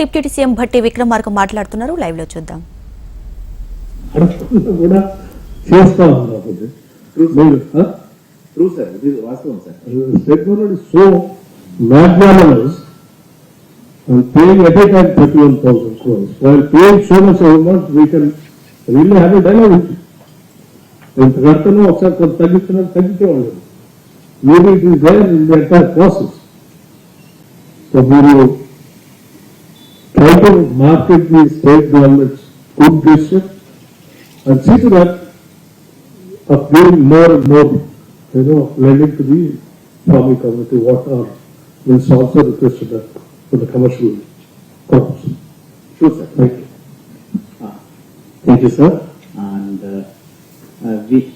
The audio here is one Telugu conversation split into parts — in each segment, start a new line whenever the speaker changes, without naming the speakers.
డిప్యూటీ సీఎం భట్టి విక్రమార్క మాట్లాడుతున్నారు లైవ్లో చూద్దాం
కూడా చేస్తా so and paying at a time thirty-one thousand crores. While paying so much amount, we can really have a dialogue with you. ఒకసారి కొంత తగ్గిస్తున్నారు తగ్గించేవాళ్ళు maybe it is there in the entire process so మీరు try to market the state government's good business and see that of doing more and more, you know, lending to the farming community, what are, means also requested that for the commercial purpose.
Sure, sir.
Thank you.
Uh, thank you, sir. And uh, uh, we,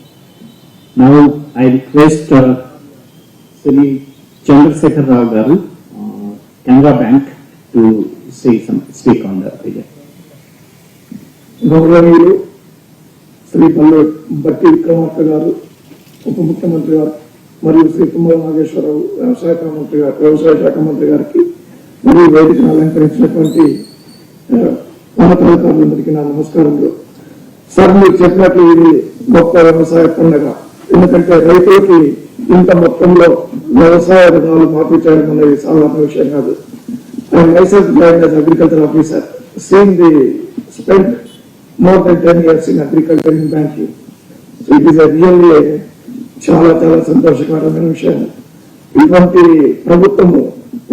now I request uh, Sri Chandrasekhar Rao Garu, uh, Bank, to say some, speak on the project.
గౌరవనీయులు శ్రీ పల్లె బట్టి విక్రమార్క గారు ఉప ముఖ్యమంత్రి గారు మరియు శ్రీ తుమ్మల నాగేశ్వరరావు వ్యవసాయ మంత్రి గారు వ్యవసాయ శాఖ మంత్రి గారికి మరియు వేదికను అలంకరించినటువంటి ఉన్నతాధికారులందరికీ నా నమస్కారములు. సార్ మీరు చెప్పినట్లు ఇది గొప్ప వ్యవసాయ పండుగ. ఎందుకంటే రైతులకి ఇంత మొత్తంలో వ్యవసాయ రుణాలు మాఫీ చేయడం అనేది సాధారణ విషయం కాదు. And myself joined as agriculture officer, seeing the spent more than 10 years in agriculture in banking. So it is a really a చాలా చాలా సంతోషకరమైన విషయం. ఇటువంటి ప్రభుత్వము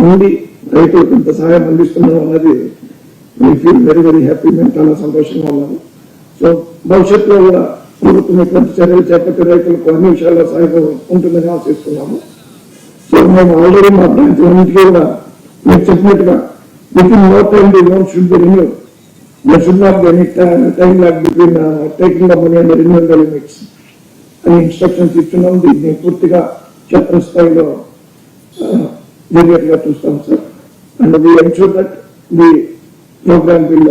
ఉండి రైతులకు ఇంత సహాయం అందిస్తున్నాం అన్నది we feel very very happy మేము చాలా సంతోషంగా ఉన్నాము సో భవిష్యత్తులో కూడా ప్రభుత్వం ఇటువంటి చర్యలు చేపట్టి రైతులకు అన్ని విషయాల్లో సహాయం ఉంటుందని ఆశిస్తున్నాము. సో మేము ఆల్రెడీ మా బ్రాంచ్ అన్నింటికీ కూడా మీరు చెప్పినట్టుగా with in no time the loan should be renew there should not be any time lag between taking the money and renewal the limits అని ఇన్స్ట్రక్షన్స్ ఇస్తున్నాం దీన్ని పూర్తిగా క్షేత్రస్థాయిలో జరిగేట్టుగా చూస్తాం sir and we ensure that the programme will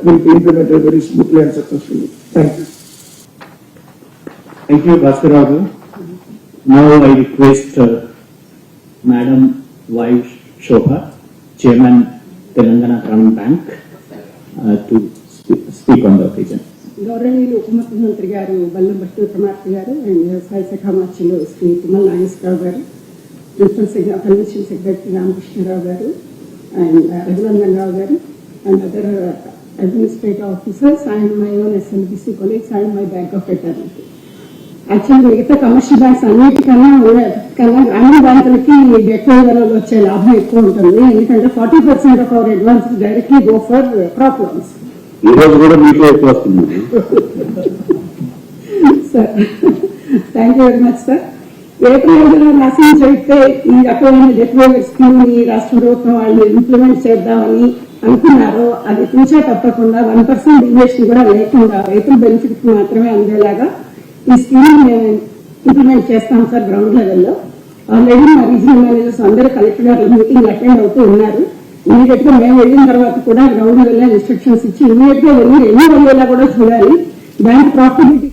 will be implemented very smoothly and successfully thank you
Thank you, Bhaskar Rao. Now I request uh, Madam Y. Shobha, Chairman Telangana Gramin Bank, uh, to spe- speak on the occasion.
గౌరవనీయులు ఉప ముఖ్యమంత్రి గారు బల్లం భట్టి విక్రమార్క గారు అండ్ వ్యవసాయ శాఖ మంత్రులు శ్రీ తుమ్మల నాగేశ్వరరావు గారు ప్రిన్సిపల్ కన్వెన్షన్ సెక్రటరీ రామకృష్ణరావు గారు and Raghunandan Rao garu and other administrative officers and my own SLBC colleagues and my bank of eternity actually మిగతా కమర్షియల్ బ్యాంక్స్ అన్నిటికన్నా కన్నా గ్రామీణ బ్యాంకులకి డెట్ వల్ల వచ్చే లాభం ఎక్కువ ఉంటుంది. ఎందుకంటే forty percent of our advance directly go for crop loans
ఈ రోజు కూడా మీకే ఎక్కువ వస్తుంది.
Sir thank you very much sir April ఐదున నాశనం చేస్తే ఈ రకమైన డెట్ స్కీమ్ని రాష్ట్ర ప్రభుత్వం వాళ్ళు ఇంప్లిమెంట్ చేద్దామని అనుకున్నారో అది తూచా తప్పకుండా వన్ పర్సెంట్ డివియేషన్ కూడా లేకుండా రైతుల బెనిఫిట్ మాత్రమే అందేలాగా ఈ స్కీమ్ మేము ఇంప్లిమెంట్ చేస్తాం సార్ గ్రౌండ్ లెవెల్లో ఆల్రెడీ మా రీజనల్ మేనేజర్స్ అందరూ కలెక్టర్ గారు మీటింగ్ అటెండ్ అవుతూ ఉన్నారు. ఇమీడియట్గా మేము వెళ్ళిన తర్వాత కూడా గ్రౌండ్ లెవెల్ ఇన్స్ట్రక్షన్స్ ఇచ్చి ఇమీడియట్గా వెళ్ళి ఎన్ని వెళ్ళేలా కూడా చూడాలి. Bank profit